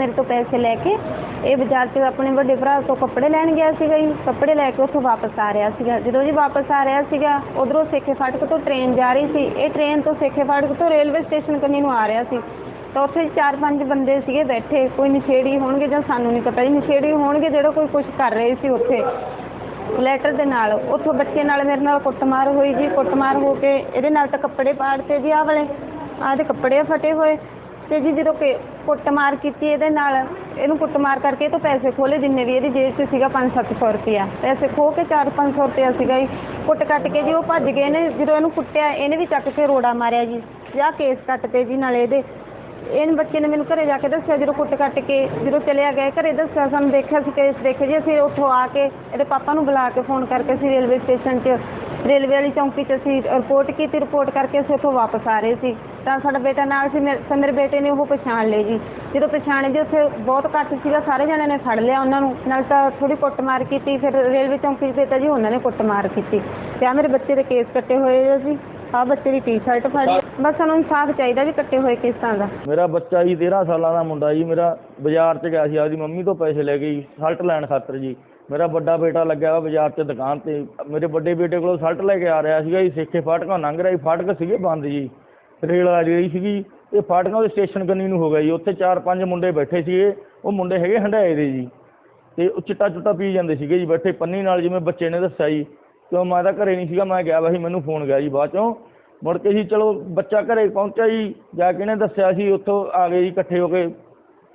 ਮੇਰੇ ਤੋਂ ਪੈਸੇ ਲੈ ਕੇ ਇਹ ਬਾਜ਼ਾਰ 'ਚ ਆਪਣੇ ਵੱਡੇ ਭਰਾ ਤੋਂ ਕੱਪੜੇ ਲੈਣ ਗਿਆ ਸੀਗਾ ਜੀ। ਕੱਪੜੇ ਲੈ ਕੇ ਉੱਥੋਂ ਵਾਪਸ ਆ ਰਿਹਾ ਸੀਗਾ। ਜਦੋਂ ਜੀ ਵਾਪਸ ਆ ਰਿਹਾ ਸੀਗਾ, ਉਧਰੋਂ ਸੇਖੇ ਫਾਟਕ ਤੋਂ ਟ੍ਰੇਨ ਜਾ ਰਹੀ ਸੀ। ਇਹ ਟ੍ਰੇਨ ਤੋਂ ਸੇਖੇ ਫਾਟਕ ਤੋਂ ਰੇਲਵੇ ਸਟੇਸ਼ਨ ਕੰਨੀ ਨੂੰ ਆ ਰਿਹਾ ਸੀ। ਤਾਂ ਉੱਥੇ ਚਾਰ ਪੰਜ ਬੰਦੇ ਸੀਗੇ ਬੈਠੇ। ਕੋਈ ਨਸ਼ੇੜੀ ਹੋਣਗੇ ਜਾਂ ਸਾਨੂੰ ਨਹੀਂ ਪਤਾ ਜੀ। ਨਸ਼ੇੜੀ ਹੋਣਗੇ ਜਿਹੜਾ ਕੋਈ ਕੁਝ ਕਰ ਰਹੇ ਸੀ ਉੱਥੇ। ਲੈਟਰ ਦੇ ਨਾਲ। ਉੱਥੋਂ ਬੱਚੇ ਨਾਲ ਮੇਰੇ ਨਾਲ ਕੁੱਟਮਾਰ ਹੋਈ ਜੀ। ਕੁੱਟਮਾਰ ਹੋ ਕੇ ਇਹਦੇ ਨਾਲ ਤਾਂ ਕੱਪੜੇ ਪਾੜਤੇ ਜੀ ਆਹ ਵਾਲੇ। ਆਹ ਦੇ ਕੱਪੜੇ ਫਟੇ ਹੋਏ। ਤੇ ਜੀ ਜਦੋਂ ਕਿ ਕੁੱਟਮਾਰ ਕੀਤੀ ਇਹਦੇ ਨਾਲ, ਇਹਨੂੰ ਕੁੱਟਮਾਰ ਕਰਕੇ ਇਹ ਤੋਂ ਪੈਸੇ ਖੋਲੇ ਜਿੰਨੇ ਵੀ ਇਹਦੀ ਜੇਬ 'ਚ ਸੀਗਾ 5-700 ਰੁਪਇਆ। ਪੈਸੇ ਖੋਹ ਕੇ 4-500 ਰੁਪਇਆ ਸੀਗਾ ਜੀ। ਕੁੱਟ ਕੱਟ ਕੇ ਜੀ ਉਹ ਭੱਜ ਗਏ ਨੇ, ਜਦੋਂ ਇਹਨੂੰ ਕੁੱਟਿਆ, ਇਹਨੇ ਵੀ ਚੱਕ ਕੇ ਰੋੜਾ ਮਾਰਿਆ ਜੀ। ਜਾਂ ਕੇਸ ਕੱਟ ਕੱਟਤੇ ਜੀ ਨਾਲੇ ਇਹਦੇ। ਇਹਨ ਬੱਚੇ ਨੇ ਮੈਨੂੰ ਘਰੇ ਜਾ ਕੇ ਦੱਸਿਆ, ਜਦੋਂ ਕੁੱਟ ਕੱਟ ਕੇ ਜਦੋਂ ਚਲਿਆ ਗਿਆ ਘਰੇ ਦੱਸਿਆ, ਸਾਨੂੰ ਦੇਖਿਆ ਸੀ ਕੇਸ ਦੇਖੇ ਜੀ, ਅਸੀਂ ਉੱਥੋਂ ਆ ਕੇ ਇਹਦੇ ਪਾਪਾ ਨੂੰ ਬੁਲਾ ਕੇ ਫੋਨ ਕਰਕੇ ਅਸੀਂ ਰੇਲਵੇ ਸਟੇਸ਼ਨ 'ਚ, ਰੇਲਵੇ ਵਾਲੀ ਚੌਂਕੀ 'ਚ ਅਸੀਂ ਰਿਪੋਰਟ ਕੀਤੀ ਰਿਪੋਰਟ ਕਰਕੇ ਅਸੀਂ ਉੱਥੋਂ ਵਾਪਸ ਆ ਰਹੇ ਸੀ। ਤਾਂ ਸਾਡਾ ਬੇਟਾ ਨਾਲ ਸੀ ਮੇਰੇ ਤਾਂ ਮੇਰੇ ਬੇਟੇ ਨੇ ਉਹ ਪਛਾਣ ਲਏ ਜੀ। ਜਦੋਂ ਪਛਾਣੇ ਜੀ, ਉੱਥੇ ਬਹੁਤ ਘੱਟ ਸੀਗਾ, ਸਾਰੇ ਜਣਿਆਂ ਨੇ ਫੜ ਲਿਆ ਉਹਨਾਂ ਨੂੰ। ਨਾਲ ਤਾਂ ਥੋੜੀ ਕੁੱਟਮਾਰ ਕੀਤੀ, ਫਿਰ ਰੇਲਵੇ ਚੌਂਕੀ 'ਚ ਭੇਜਿਆ ਜੀ, ਉਹਨਾਂ ਨੇ ਕੁੱਟਮਾਰ ਕੀਤੀ। ਤੇ ਆ ਮੇਰੇ ਬੱਚੇ ਦੇ ਕੇਸ ਕੱਟੇ ਹੋਏ ਆ ਜੀ। ਆ ਬੱਚੇ ਦੀ ਟੀ-ਸ਼ਰਟ ਫੜੀ। ਬਸ ਸਾਨੂੰ ਇਨਸਾਫ ਚਾਹੀਦਾ ਜੀ ਕੱਟੇ ਹੋਏ ਕੇਸਾਂ ਦਾ। ਮੇਰਾ ਬੱਚਾ ਜੀ 13 ਸਾਲਾਂ ਦਾ ਮੁੰਡਾ ਜੀ, ਮੇਰਾ ਬਾਜ਼ਾਰ 'ਚ ਗਿਆ ਸੀ, ਆਪਦੀ ਮੰਮੀ ਤੋਂ ਪੈਸੇ ਲੈ ਕੇ ਜੀ ਸ਼ਰਟ ਲੈਣ ਖਾਤਰ ਜੀ। ਮੇਰਾ ਵੱਡਾ ਬੇਟਾ ਲੱਗਿਆ ਵਾ ਬਾਜ਼ਾਰ 'ਚ ਦੁਕਾਨ ਤੇ। ਮੇਰੇ ਵੱਡੇ ਬੇਟੇ ਕੋਲੋਂ ਸਲਟ ਲੈ ਕੇ ਆ ਰਿਹਾ ਸੀਗਾ ਜੀ, ਸੇਖੇ ਫਾਟਕਾਂ ਲੰਘ ਰਿਹਾ ਸੀ ਫਾਟਕ ਸੀਗੇ ਬੰਦ ਜੀ। ਰੇਲ ਆ ਜਿਹੜੀ ਸੀਗੀ, ਇਹ ਫਾਟਕਾਂ ਦੇ ਸਟੇਸ਼ਨ ਕੰਨੀ ਨੂੰ ਹੋ ਗਿਆ ਜੀ। ਉੱਥੇ ਚਾਰ ਪੰਜ ਮੁੰਡੇ ਬੈਠੇ ਸੀਗੇ, ਉਹ ਮੁੰਡੇ ਹੈਗੇ ਹੰਡਾਏ ਦੇ ਜੀ। ਤੇ ਉਹ ਚਿੱਟਾ ਚੁੱਟਾ ਪੀ ਜਾਂਦੇ ਸੀਗੇ ਜੀ ਬੈਠੇ, ਪੰਨੀ ਨਾਲ ਜਿਵੇਂ ਬੱਚੇ ਨੇ ਦੱਸਿਆ ਜੀ। ਕਿਉਂ ਮੈਂ ਤਾਂ ਘਰੇ ਨਹੀਂ ਸੀਗਾ, ਮੈਂ ਗਿਆ ਵਾ ਸੀ ਮੈਨੂੰ ਫੋਨ ਗਿਆ ਜੀ ਬਾਅਦ ਚੋਂ। ਮੁੜ ਕੇ ਜੀ ਚਲੋ ਬੱਚਾ ਘਰੇ ਪਹੁੰਚਿਆ ਜੀ, ਜਾ ਕੇ ਇਹਨੇ ਦੱਸਿਆ ਸੀ, ਉੱਥੋਂ ਆ ਗਏ ਜੀ ਇਕੱਠੇ ਹੋ ਕੇ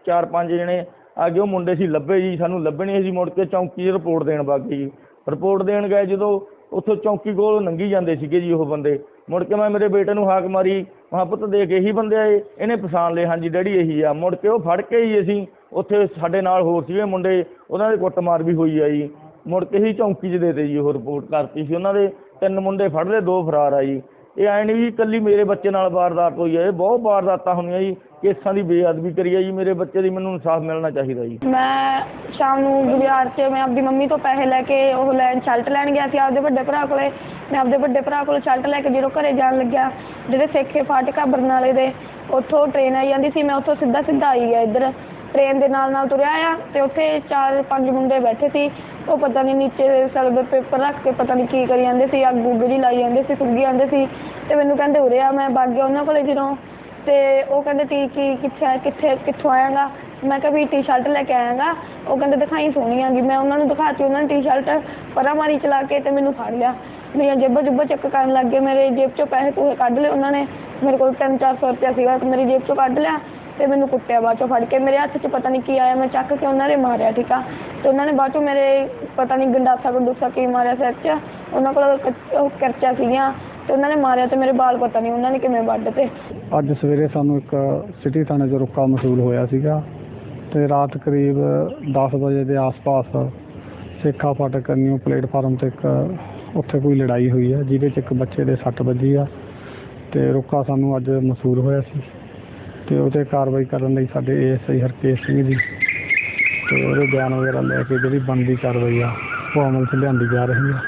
ਚਾਰ ਪੰਜ ਜਣੇ। ਆ ਗਏ ਉਹ ਮੁੰਡੇ ਸੀ ਲੱਭੇ ਜੀ, ਸਾਨੂੰ ਲੱਭੇ ਨਹੀਂ ਸੀ, ਮੁੜ ਕੇ ਚੌਂਕੀ 'ਚ ਰਿਪੋਰਟ ਦੇਣ ਬਾਕੀ। ਜੀ ਰਿਪੋਰਟ ਦੇਣ ਗਏ ਜਦੋਂ, ਉੱਥੋਂ ਚੌਂਕੀ ਕੋਲ ਲੰਘੀ ਜਾਂਦੇ ਸੀਗੇ ਜੀ ਉਹ ਬੰਦੇ। ਮੁੜ ਕੇ ਮੈਂ ਮੇਰੇ ਬੇਟੇ ਨੂੰ ਹਾਕ ਮਾਰੀ ਮਹਾ ਪੁੱਤ ਦੇਖ ਇਹੀ ਬੰਦੇ ਆਏ, ਇਹਨੇ ਪਛਾਣ ਲਏ, ਹਾਂਜੀ ਡੈਡੀ ਇਹੀ ਆ, ਮੁੜ ਕੇ ਉਹ ਫੜ ਕੇ ਹੀ ਅਸੀਂ ਉੱਥੇ ਸਾਡੇ ਨਾਲ ਹੋਰ ਸੀਗੇ ਮੁੰਡੇ, ਉਹਨਾਂ ਦੇ ਕੁੱਟਮਾਰ ਵੀ ਹੋਈ ਆ ਜੀ ਮੁੜ ਕੇ ਹੀ ਚੌਂਕੀ 'ਚ ਦੇਤੇ ਜੀ ਉਹ ਰਿਪੋਰਟ ਕਰਤੀ ਸੀ ਉਹਨਾਂ ਦੇ, ਤਿੰਨ ਮੁੰਡੇ ਫੜ ਲਏ, ਦੋ ਫਰਾਰ ਆ ਜੀ। ਇਹ ਐ ਨਹੀਂ ਵੀ ਇਕੱਲੀ ਮੇਰੇ ਬੱਚੇ ਨਾਲ ਵਾਰਦਾਤ ਹੋਈ ਹੈ ਇਹ ਬਹੁਤ ਵਾਰਦਾਤਾਂ ਹੋਈਆਂ ਜੀ, ਕੇਸਾਂ ਦੀ ਬੇਅਦਬੀ ਕਰੀ ਹੈ ਜੀ, ਮੇਰੇ ਬੱਚੇ ਦੀ ਮੈਨੂੰ ਇਨਸਾਫ ਮਿਲਣਾ ਚਾਹੀਦਾ ਜੀ। ਮੈਂ ਸ਼ਾਮ ਨੂੰ ਬਜ਼ਾਰ 'ਚ ਮੈਂ ਆਪਦੀ ਮੰਮੀ ਤੋਂ ਪੈਸੇ ਲੈ ਕੇ ਉਹ ਲੈਣ ਸ਼ਲਟ ਲੈਣ ਗਿਆ ਸੀ ਆਪਦੇ ਵੱਡੇ ਭਰਾ ਕੋਲੇ। ਮੈਂ ਆਪਦੇ ਵੱਡੇ ਭਰਾ ਕੋਲ ਸ਼ਲਟ ਲੈ ਕੇ ਜਦੋਂ ਘਰੇ ਜਾਣ ਲੱਗਿਆ, ਜਿਹੜੇ ਸੇਖੇ ਫਾਟਕਾ ਬਰਨਾਲੇ ਦੇ, ਉੱਥੋਂ ਟ੍ਰੇਨ ਆਈ ਜਾਂਦੀ ਸੀ, ਮੈਂ ਉੱਥੋਂ ਸਿੱਧਾ ਸਿੱਧਾ ਆਈ ਗਿਆ ਇੱਧਰ। ਟ੍ਰੇਨ ਦੇ ਨਾਲ ਨਾਲ ਤੁਰਿਆ ਆ ਤੇ ਉੱਥੇ ਚਾਰ ਪੰਜ ਮੁੰਡੇ ਬੈਠੇ ਸੀ। ਉਹ ਪਤਾ ਨਹੀਂ ਨੀਚੇ ਸਲਬ ਪੇਪਰ ਰੱਖ ਕੇ ਪਤਾ ਨਹੀਂ ਕੀ ਕਰੀ ਜਾਂਦੇ ਸੀ, ਅੱਗ ਉੱਗ ਜੀ ਲਾਈ ਜਾਂਦੇ ਸੀ ਸੁੱਗੀ ਜਾਂਦੇ ਸੀ ਤੇ ਮੈਨੂੰ ਕਹਿੰਦੇ, ਉਰੇ ਆ, ਮੈਂ ਵਗ ਗਿਆ ਉਹਨਾਂ ਕੋਲੇ ਜਦੋਂ। ਤੇ ਉਹ ਕਹਿੰਦੇ ਤੀ ਕੀ, ਕਿੱਥੇ ਕਿੱਥੇ, ਕਿੱਥੋਂ ਆਇਆਗਾ? ਮੈਂ ਕਿਹਾ, ਵੀ ਟੀ-ਸ਼ਰਟ ਲੈ ਕੇ ਆਇਆਗਾ। ਉਹ ਕਹਿੰਦੇ, ਦਿਖਾਈ ਸੋਹਣੀ ਆਗੀ। ਮੈਂ ਉਹਨਾਂ ਨੂੰ ਦਿਖਾਤੀ, ਉਹਨਾਂ ਨੇ ਟੀ-ਸ਼ਰਟ ਪਰਾਂ ਮਾਰੀ ਚਲਾ ਕੇ ਤੇ ਮੈਨੂੰ ਫੜ ਲਿਆ। ਮੇਰੀਆਂ ਜੇਬਾਂ ਜੁਬਾਂ ਚੈੱਕ ਕਰਨ ਲੱਗ ਗਏ, ਮੇਰੇ ਜੇਬ ਚੋਂ ਪੈਸੇ ਪੂਸੇ ਕੱਢ ਲਏ ਉਹਨਾਂ ਨੇ। ਮੇਰੇ ਕੋਲ 3-400 ਰੁਪਇਆ ਸੀਗਾ, ਤੇ ਮੇਰੀ ਜੇਬ ਚੋਂ ਕੱਢ ਲਿਆ। ਤੇ ਮੈਨੂੰ ਕੁੱਟਿਆ ਬਾਅਦ ਚੋਂ ਫੜ ਕੇ। ਮੇਰੇ ਹੱਥ 'ਚ ਪਤਾ ਨਹੀਂ ਕੀ ਆਇਆ, ਮੈਂ ਚੱਕ ਕੇ ਉਹਨਾਂ ਨੇ ਮਾਰਿਆ, ਠੀਕ ਆ? ਤੇ ਉਹਨਾਂ ਨੇ ਬਾਅਦ ਚੋਂ ਮੇਰੇ ਪਤਾ ਨਹੀਂ ਗੰਡਾਸਾ ਗੰਡੂਸਾ ਕੀ ਮਾਰਿਆ ਸਿਰ 'ਚ। ਉਹਨਾਂ ਕੋਲ ਕ- ਉਹ ਕਰਚਾ ਸੀਗੀਆਂ ਤੇ ਉਹਨਾਂ ਨੇ ਮਾਰਿਆ ਤੇ ਮੇਰੇ ਬਾਲ ਪਤਾ ਨਹੀਂ ਉਹਨਾਂ ਨੇ ਕਿਵੇਂ ਵੱਢ ਤੇ ਅੱਜ ਸਵੇਰੇ ਸਾਨੂੰ ਇੱਕ ਸਿਟੀ ਥਾਣੇ 'ਚ ਰੁਕਾ ਮਸੂਲ ਹੋਇਆ ਸੀਗਾ ਤੇ ਰਾਤ ਕਰੀਬ 10 ਵਜੇ ਦੇ ਆਸ-ਪਾਸ ਸੇਖਾ ਫਾਟਕ ਨਿਊ ਪਲੇਟਫਾਰਮ ਤੇ ਇੱਕ ਉੱਥੇ ਕੋਈ ਲੜਾਈ ਹੋਈ ਹੈ ਜਿਹਦੇ 'ਚ ਇੱਕ ਬੱਚੇ ਦੇ ਸੱਟ ਵੱਜੀ ਆ ਤੇ ਰੁਕਾ ਸਾਨੂੰ ਅੱਜ ਮਸੂਲ ਹੋਇਆ ਸੀ। ਅਤੇ ਉਹ ਤੇ ਕਾਰਵਾਈ ਕਰਨ ਲਈ ਸਾਡੇ A S I Harkesh Singh ji ਅਤੇ ਉਹਦੇ ਬਿਆਨ ਵਗੈਰਾ ਲੈ ਕੇ ਜਿਹੜੀ ਬਣਦੀ ਕਾਰਵਾਈ ਆ, ਉਹ ਅਮਲ 'ਚ ਲਿਆਂਦੀ ਜਾ ਰਹੀ ਆ।